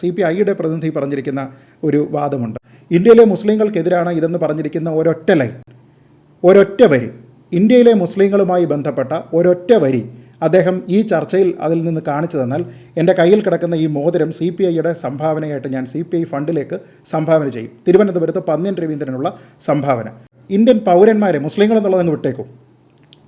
C P ഐയുടെ പ്രതിനിധി പറഞ്ഞിരിക്കുന്ന ഒരു വാദമുണ്ട്. ഇന്ത്യയിലെ മുസ്ലിങ്ങൾക്കെതിരാണ് ഇതെന്ന് പറഞ്ഞിരിക്കുന്ന ഒരൊറ്റ ലൈൻ ഒരൊറ്റ വരി. ഇന്ത്യയിലെ മുസ്ലിങ്ങളുമായി ബന്ധപ്പെട്ട ഒരൊറ്റ വരി അദ്ദേഹം ഈ ചർച്ചയിൽ അതിൽ നിന്ന് കാണിച്ചു തന്നാൽ എന്റെ കയ്യിൽ കിടക്കുന്ന ഈ മോതിരം സി പി ഐയുടെ സംഭാവനയായിട്ട് ഞാൻ സി പി ഐ ഫണ്ടിലേക്ക് സംഭാവന ചെയ്യും. തിരുവനന്തപുരത്ത് പന്ന്യൻ രവീന്ദ്രനുള്ള സംഭാവന. ഇന്ത്യൻ പൗരന്മാരെ മുസ്ലിങ്ങൾ എന്നുള്ളതങ്ങ് വിട്ടേക്കും.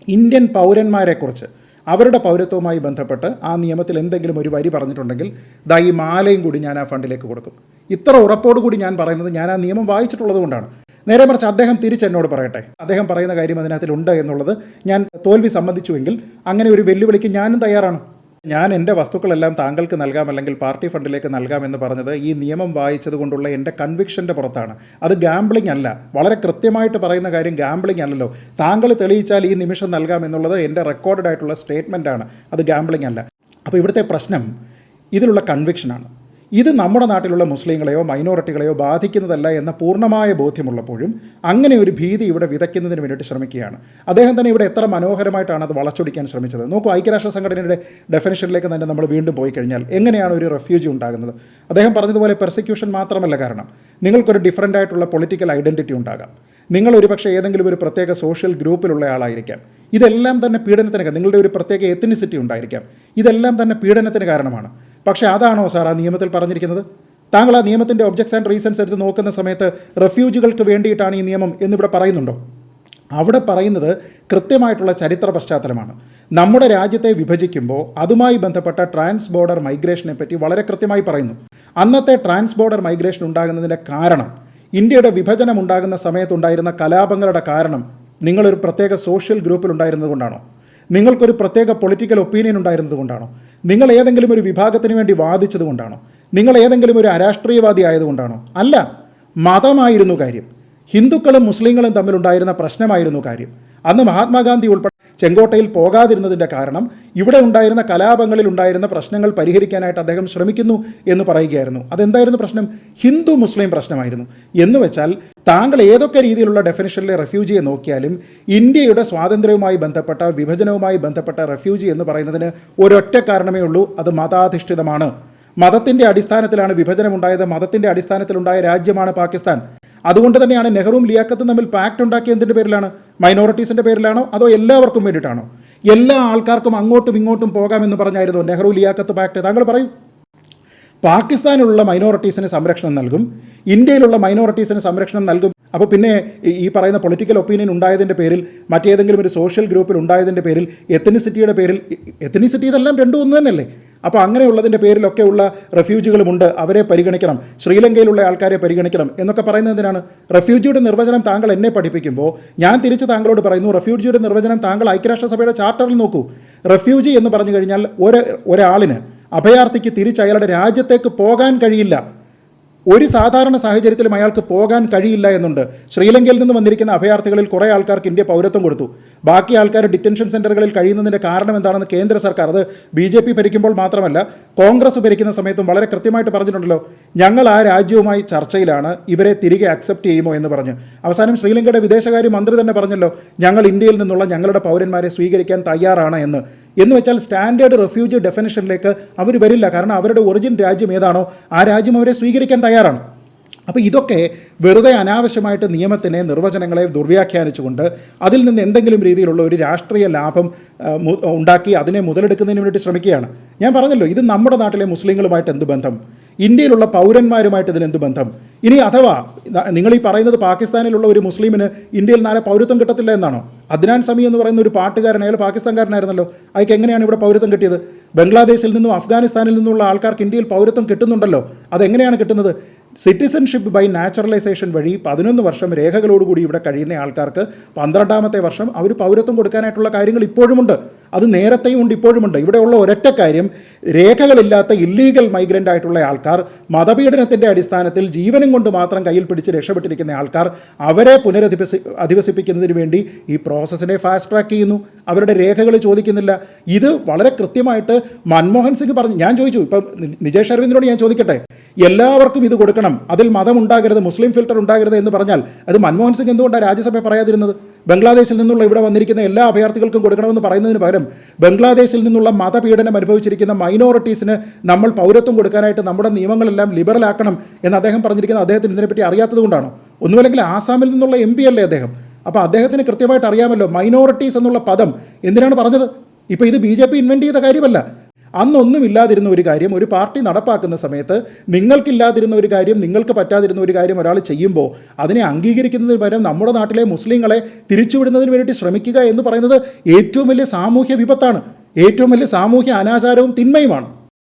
ഇന്ത്യൻ പൗരന്മാരെക്കുറിച്ച് അവരുടെ പൗരത്വവുമായി ബന്ധപ്പെട്ട് ആ നിയമത്തിൽ എന്തെങ്കിലും ഒരു വരി പറഞ്ഞിട്ടുണ്ടെങ്കിൽ ദാ ഈ മാലയും കൂടി ഞാൻ ആ ഫണ്ടിലേക്ക് കൊടുക്കും. ഇത്ര ഉറപ്പോടു കൂടി ഞാൻ പറയുന്നത് ഞാൻ ആ നിയമം വായിച്ചിട്ടുള്ളത് കൊണ്ടാണ്. നേരെ മറിച്ച് അദ്ദേഹം തിരിച്ചെന്നോട് പറയട്ടെ. അദ്ദേഹം പറയുന്ന കാര്യം അതിനകത്തിലുണ്ട് എന്നുള്ളത് ഞാൻ തോൽവി സമ്മതിച്ചുവെങ്കിൽ അങ്ങനെ ഒരു വെല്ലുവിളിക്ക് ഞാനും തയ്യാറാണ്. ഞാൻ എന്റെ വസ്തുക്കളെല്ലാം താങ്കൾക്ക് നൽകാം അല്ലെങ്കിൽ പാർട്ടി ഫണ്ടിലേക്ക് നൽകാം എന്ന് പറഞ്ഞത് ഈ നിയമം വായിച്ചത് കൊണ്ടുള്ള എന്റെ കൺവിക്ഷന്റെ പുറത്താണ്. അത് ഗാംബ്ലിംഗ് അല്ല. വളരെ കൃത്യമായിട്ട് പറയുന്ന കാര്യം ഗാംബ്ലിംഗ് അല്ലല്ലോ. താങ്കൾ തെളിയിച്ചാൽ ഈ നിമിഷം നൽകാം എന്നുള്ളത് എന്റെ റെക്കോർഡഡ് ആയിട്ടുള്ള സ്റ്റേറ്റ്മെന്റ് ആണ്. അത് ഗാംബ്ലിംഗ് അല്ല. അപ്പോൾ ഇവിടുത്തെ പ്രശ്നം ഇതിലുള്ള കൺവിക്ഷനാണ് ഇത് നമ്മുടെ നാട്ടിലുള്ള മുസ്ലിങ്ങളെയോ മൈനോറിറ്റികളെയോ ബാധിക്കുന്നതല്ല എന്ന പൂർണമായ ബോധ്യമുള്ളപ്പോഴും അങ്ങനെ ഒരു ഭീതി ഇവിടെ വിതയ്ക്കുന്നതിന് വേണ്ടിയിട്ട് ശ്രമിക്കുകയാണ്. അദ്ദേഹം തന്നെ ഇവിടെ എത്ര മനോഹരമായിട്ടാണ് അത് വളച്ചൊടിക്കാൻ ശ്രമിച്ചത്. നോക്കൂ ഐക്യരാഷ്ട്ര സംഘടനയുടെ ഡെഫിനിഷനിലേക്ക് തന്നെ നമ്മൾ വീണ്ടും പോയി കഴിഞ്ഞാൽ എങ്ങനെയാണ് ഒരു റെഫ്യൂജി ഉണ്ടാകുന്നത്? അദ്ദേഹം പറഞ്ഞതുപോലെ പെർസിക്യൂഷൻ മാത്രമല്ല കാരണം നിങ്ങൾക്കൊരു ഡിഫറന്റ് ആയിട്ടുള്ള പൊളിറ്റിക്കൽ ഐഡന്റിറ്റി ഉണ്ടാകാം. നിങ്ങൾ ഒരുപക്ഷെ ഏതെങ്കിലും ഒരു പ്രത്യേക സോഷ്യൽ ഗ്രൂപ്പിലുള്ള ആളായിരിക്കാം. ഇതെല്ലാം തന്നെ പീഡനത്തിന് നിങ്ങളുടെ ഒരു പ്രത്യേക എത്തിനിസിറ്റി ഉണ്ടായിരിക്കാം. ഇതെല്ലാം തന്നെ പീഡനത്തിന് കാരണമാണ്. പക്ഷേ അതാണോ സാർ ആ നിയമത്തിൽ പറഞ്ഞിരിക്കുന്നത്? താങ്കൾ ആ നിയമത്തിന്റെ ഒബ്ജക്ട്സ് ആൻഡ് റീസൺസ് എടുത്ത് നോക്കുന്ന സമയത്ത് റെഫ്യൂജികൾക്ക് വേണ്ടിയിട്ടാണ് ഈ നിയമം എന്നിവിടെ പറയുന്നുണ്ടോ? അവിടെ പറയുന്നത് കൃത്യമായിട്ടുള്ള ചരിത്ര പശ്ചാത്തലമാണ്. നമ്മുടെ രാജ്യത്തെ വിഭജിക്കുമ്പോൾ അതുമായി ബന്ധപ്പെട്ട ട്രാൻസ് ബോർഡർ മൈഗ്രേഷനെ പറ്റി വളരെ കൃത്യമായി പറയുന്നു. അന്നത്തെ ട്രാൻസ് ബോർഡർ മൈഗ്രേഷൻ ഉണ്ടാകുന്നതിന്റെ കാരണം ഇന്ത്യയുടെ വിഭജനം ഉണ്ടാകുന്ന സമയത്തുണ്ടായിരുന്ന കലാപങ്ങളുടെ കാരണം നിങ്ങളൊരു പ്രത്യേക സോഷ്യൽ ഗ്രൂപ്പിൽ ഉണ്ടായിരുന്നത് കൊണ്ടാണോ? നിങ്ങൾക്കൊരു പ്രത്യേക പൊളിറ്റിക്കൽ ഒപ്പീനിയൻ ഉണ്ടായിരുന്നത് കൊണ്ടാണോ? നിങ്ങൾ ഏതെങ്കിലും ഒരു വിഭാഗത്തിന് വേണ്ടി വാദിച്ചത് കൊണ്ടാണോ? നിങ്ങൾ ഏതെങ്കിലും ഒരു അരാഷ്ട്രീയവാദി ആയതുകൊണ്ടാണോ അല്ല മതമായിരുന്നു കാര്യം. ഹിന്ദുക്കളും മുസ്ലിങ്ങളും തമ്മിലുണ്ടായിരുന്ന പ്രശ്നമായിരുന്നു കാര്യം. അന്ന് മഹാത്മാഗാന്ധി ഉൾപ്പെടെ ചെങ്കോട്ടയിൽ പോകാതിരുന്നതിന്റെ കാരണം ഇവിടെ ഉണ്ടായിരുന്ന കലാപങ്ങളിൽ ഉണ്ടായിരുന്ന പ്രശ്നങ്ങൾ പരിഹരിക്കാനായിട്ട് അദ്ദേഹം ശ്രമിക്കുന്നു എന്ന് പറയുകയായിരുന്നു. അതെന്തായിരുന്നു പ്രശ്നം? ഹിന്ദു മുസ്ലിം പ്രശ്നമായിരുന്നു. എന്ന് വെച്ചാൽ താങ്കൾ ഏതൊക്കെ രീതിയിലുള്ള ഡെഫിനിഷനിലെ റെഫ്യൂജിയെ നോക്കിയാലും ഇന്ത്യയുടെ സ്വാതന്ത്ര്യവുമായി ബന്ധപ്പെട്ട വിഭജനവുമായി ബന്ധപ്പെട്ട റെഫ്യൂജി എന്ന് പറയുന്നതിന് ഒരൊറ്റ കാരണമേ ഉള്ളൂ. അത് മതാധിഷ്ഠിതമാണ്. മതത്തിന്റെ അടിസ്ഥാനത്തിലാണ് വിഭജനമുണ്ടായത്. മതത്തിന്റെ അടിസ്ഥാനത്തിലുണ്ടായ രാജ്യമാണ് പാകിസ്ഥാൻ. അതുകൊണ്ട് തന്നെയാണ് നെഹ്റുവും ലിയാക്കത്തും തമ്മിൽ പാക്ട് ഉണ്ടാക്കിയ എന്തിന്റെ പേരിലാണ്? മൈനോറിറ്റീസിന്റെ പേരിലാണോ അതോ എല്ലാവർക്കും വേണ്ടിയിട്ടാണോ? എല്ലാ ആൾക്കാർക്കും അങ്ങോട്ടും ഇങ്ങോട്ടും പോകാമെന്ന് പറഞ്ഞായിരുന്നു നെഹ്റു ലിയാക്കത്ത് പാക്ട്? താങ്കൾ പറയൂ. പാകിസ്ഥാനിലുള്ള മൈനോറിറ്റീസിന് സംരക്ഷണം നൽകും. ഇന്ത്യയിലുള്ള മൈനോറിറ്റീസിന് സംരക്ഷണം നൽകും. അപ്പോൾ പിന്നെ ഈ- പറയുന്ന പൊളിറ്റിക്കൽ ഒപ്പീനിയൻ ഉണ്ടായതിന്റെ പേരിൽ മറ്റേതെങ്കിലും ഒരു സോഷ്യൽ ഗ്രൂപ്പിൽ ഉണ്ടായതിന്റെ പേരിൽ എത്തനിസിറ്റിയുടെ പേരിൽ എത്തനിസിറ്റി ഇതെല്ലാം രണ്ടും ഒന്ന് തന്നെയല്ലേ? അപ്പോൾ അങ്ങനെയുള്ളതിന്റെ പേരിലൊക്കെ ഉള്ള റെഫ്യൂജികളുമുണ്ട് അവരെ പരിഗണിക്കണം ശ്രീലങ്കയിലുള്ള ആൾക്കാരെ പരിഗണിക്കണം എന്നൊക്കെ പറയുന്നതിനാണ് റെഫ്യൂജിയുടെ നിർവചനം താങ്കൾ എന്നെ പഠിപ്പിക്കുമ്പോൾ ഞാൻ തിരിച്ച് താങ്കളോട് പറയുന്നു റെഫ്യൂജിയുടെ നിർവചനം താങ്കൾ ഐക്യരാഷ്ട്രസഭയുടെ ചാർട്ടറിൽ നോക്കൂ. റെഫ്യൂജി എന്ന് പറഞ്ഞു കഴിഞ്ഞാൽ ഒരു ഒരാളിന് അഭയാർത്ഥിക്ക് തിരിച്ച് അയാളുടെ രാജ്യത്തേക്ക് പോകാൻ കഴിയില്ല. ഒരു സാധാരണ സാഹചര്യത്തിലും അയാൾക്ക് പോകാൻ കഴിയില്ല എന്നുണ്ട്. ശ്രീലങ്കയിൽ നിന്ന് വന്നിരിക്കുന്ന അഭയാർത്ഥികളിൽ കുറേ ആൾക്കാർക്ക് ഇന്ത്യ പൗരത്വം കൊടുത്തു. ബാക്കി ആൾക്കാർ ഡിറ്റൻഷൻ സെന്ററുകളിൽ കഴിയുന്നതിന്റെ കാരണം എന്താണെന്ന് കേന്ദ്ര സർക്കാർ അത് ബി ജെ പി ഭരിക്കുമ്പോൾ മാത്രമല്ല കോൺഗ്രസ് ഭരിക്കുന്ന സമയത്തും വളരെ കൃത്യമായിട്ട് പറഞ്ഞിട്ടുണ്ടല്ലോ ഞങ്ങൾ ആ രാജ്യവുമായി ചർച്ചയിലാണ് ഇവരെ തിരികെ അക്സെപ്റ്റ് ചെയ്യുമോ എന്ന് പറഞ്ഞ്. അവസാനം ശ്രീലങ്കയുടെ വിദേശകാര്യ മന്ത്രി തന്നെ പറഞ്ഞല്ലോ ഞങ്ങൾ ഇന്ത്യയിൽ നിന്നുള്ള ഞങ്ങളുടെ പൗരന്മാരെ സ്വീകരിക്കാൻ തയ്യാറാണ് എന്ന്. എന്ന് വെച്ചാൽ സ്റ്റാൻഡേർഡ് റെഫ്യൂജി ഡെഫിനേഷനിലേക്ക് അവർ വരില്ല. കാരണം അവരുടെ ഒറിജിൻ രാജ്യം ഏതാണോ ആ രാജ്യം അവരെ സ്വീകരിക്കാൻ തയ്യാറാണ്. അപ്പോൾ ഇതൊക്കെ വെറുതെ അനാവശ്യമായിട്ട് നിയമത്തിനെ നിർവചനങ്ങളെ ദുർവ്യാഖ്യാനിച്ചുകൊണ്ട് അതിൽ നിന്ന് എന്തെങ്കിലും രീതിയിലുള്ള ഒരു രാഷ്ട്രീയ ലാഭം ഉണ്ടാക്കി അതിനെ മുതലെടുക്കുന്നതിന് വേണ്ടി ശ്രമിക്കുകയാണ്. ഞാൻ പറഞ്ഞല്ലോ ഇത് നമ്മുടെ നാട്ടിലെ മുസ്ലിങ്ങളുമായിട്ട് എന്ത് ബന്ധം? ഇന്ത്യയിലുള്ള പൗരന്മാരുമായിട്ട് ഇതിനെന്ത് ബന്ധം? ഇനി അഥവാ നിങ്ങൾ ഈ പറയുന്നത് പാകിസ്ഥാനിലുള്ള ഒരു മുസ്ലിമിന് ഇന്ത്യയിൽ നാളെ പൗരത്വം കിട്ടത്തില്ല എന്നാണോ? അദ്നാൻ സമി എന്ന് പറയുന്ന ഒരു പാട്ടുകാരൻ അയാൾ പാകിസ്ഥാൻകാരനായിരുന്നല്ലോ. അയാൾക്ക് എങ്ങനെയാണ് ഇവിടെ പൗരത്വം കിട്ടിയത്? ബംഗ്ലാദേശിൽ നിന്നും അഫ്ഗാനിസ്ഥാനിൽ നിന്നുള്ള ആൾക്കാർക്ക് ഇന്ത്യയിൽ പൗരത്വം കിട്ടുന്നുണ്ടല്ലോ. അതെങ്ങനെയാണ് കിട്ടുന്നത്? സിറ്റിസൺഷിപ്പ് ബൈ നാച്ചുറലൈസേഷൻ വഴി പതിനൊന്ന് വർഷം രേഖകളോടുകൂടി ഇവിടെ കഴിയുന്ന ആൾക്കാർക്ക് പന്ത്രണ്ടാമത്തെ വർഷം അവർ പൗരത്വം കൊടുക്കാനായിട്ടുള്ള കാര്യങ്ങൾ ഇപ്പോഴുമുണ്ട്. അത് നേരത്തെയും ഉണ്ട് ഇപ്പോഴുമുണ്ട് ഇവിടെയുള്ള ഒരൊറ്റ കാര്യം രേഖകളില്ലാത്ത ഇല്ലീഗൽ മൈഗ്രന്റ് ആയിട്ടുള്ള ആൾക്കാർ മതപീഡനത്തിന്റെ അടിസ്ഥാനത്തിൽ ജീവനും കൊണ്ട് മാത്രം കയ്യിൽ പിടിച്ച് രക്ഷപ്പെട്ടിരിക്കുന്ന ആൾക്കാർ അവരെ പുനരധിവസി അധിവസിപ്പിക്കുന്നതിന് വേണ്ടി ഈ പ്രോസസ്സിനെ ഫാസ്റ്റ് ട്രാക്ക് ചെയ്യുന്നു. അവരുടെ രേഖകൾ ചോദിക്കുന്നില്ല. ഇത് വളരെ കൃത്യമായിട്ട് മൻമോഹൻ സിംഗ് പറഞ്ഞു. ഞാൻ ചോദിച്ചു. ഇപ്പം നിജേഷ് അരവിന്ദിനോട് ഞാൻ ചോദിക്കട്ടെ? എല്ലാവർക്കും ഇത് കൊടുക്കണം. അതിൽ മതം ഉണ്ടാകരുത് മുസ്ലിം ഫിൽട്ടർ ഉണ്ടാകരുത് എന്ന് പറഞ്ഞാൽ അത് മൻമോഹൻ സിംഗ് എന്തുകൊണ്ടാണ് രാജ്യസഭ പറയാതിരുന്നത്? ബംഗ്ലാദേശിൽ നിന്നുള്ള ഇവിടെ വന്നിരിക്കുന്ന എല്ലാ അഭയാർത്ഥികൾക്കും കൊടുക്കണമെന്ന് പറയുന്നതിന് പകരം ബംഗ്ലാദേശിൽ നിന്നുള്ള മതപീഡനം അനുഭവിച്ചിരിക്കുന്ന മൈനോറിറ്റീസിന് നമ്മൾ പൗരത്വം കൊടുക്കാനായിട്ട് നമ്മുടെ നിയമങ്ങളെല്ലാം ലിബറൽ ആക്കണം എന്ന് അദ്ദേഹം പറഞ്ഞിരിക്കുന്ന അദ്ദേഹത്തിന് ഇതിനെപ്പറ്റി അറിയാത്തത് കൊണ്ടാണോ? ഒന്നുമല്ലെങ്കിൽ ആസാമിൽ നിന്നുള്ള എം പി അല്ലേ അദ്ദേഹം? അപ്പോൾ അദ്ദേഹത്തിന് കൃത്യമായിട്ട് അറിയാമല്ലോ മൈനോറിറ്റീസ് എന്നുള്ള പദം എന്തിനാണ് പറഞ്ഞത്? ഇപ്പോൾ ഇത് ബി ജെ പി ഇൻവെന്റ് ചെയ്ത കാര്യമല്ല. അന്നൊന്നുമില്ലാതിരുന്ന ഒരു കാര്യം ഒരു പാർട്ടി നടപ്പാക്കുന്ന സമയത്ത് നിങ്ങൾക്കില്ലാതിരുന്ന ഒരു കാര്യം നിങ്ങൾക്ക് പറ്റാതിരുന്ന ഒരു കാര്യം ഒരാൾ ചെയ്യുമ്പോൾ അതിനെ അംഗീകരിക്കുന്നതിന് പകരം നമ്മുടെ നാട്ടിലെ മുസ്ലിങ്ങളെ തിരിച്ചുവിടുന്നതിന് വേണ്ടി ശ്രമിക്കുക എന്ന് പറയുന്നത് ഏറ്റവും വലിയ സാമൂഹ്യ വിപത്താണ്. ഏറ്റവും വലിയ സാമൂഹ്യ അനാചാരവും തിന്മയുമാണ്.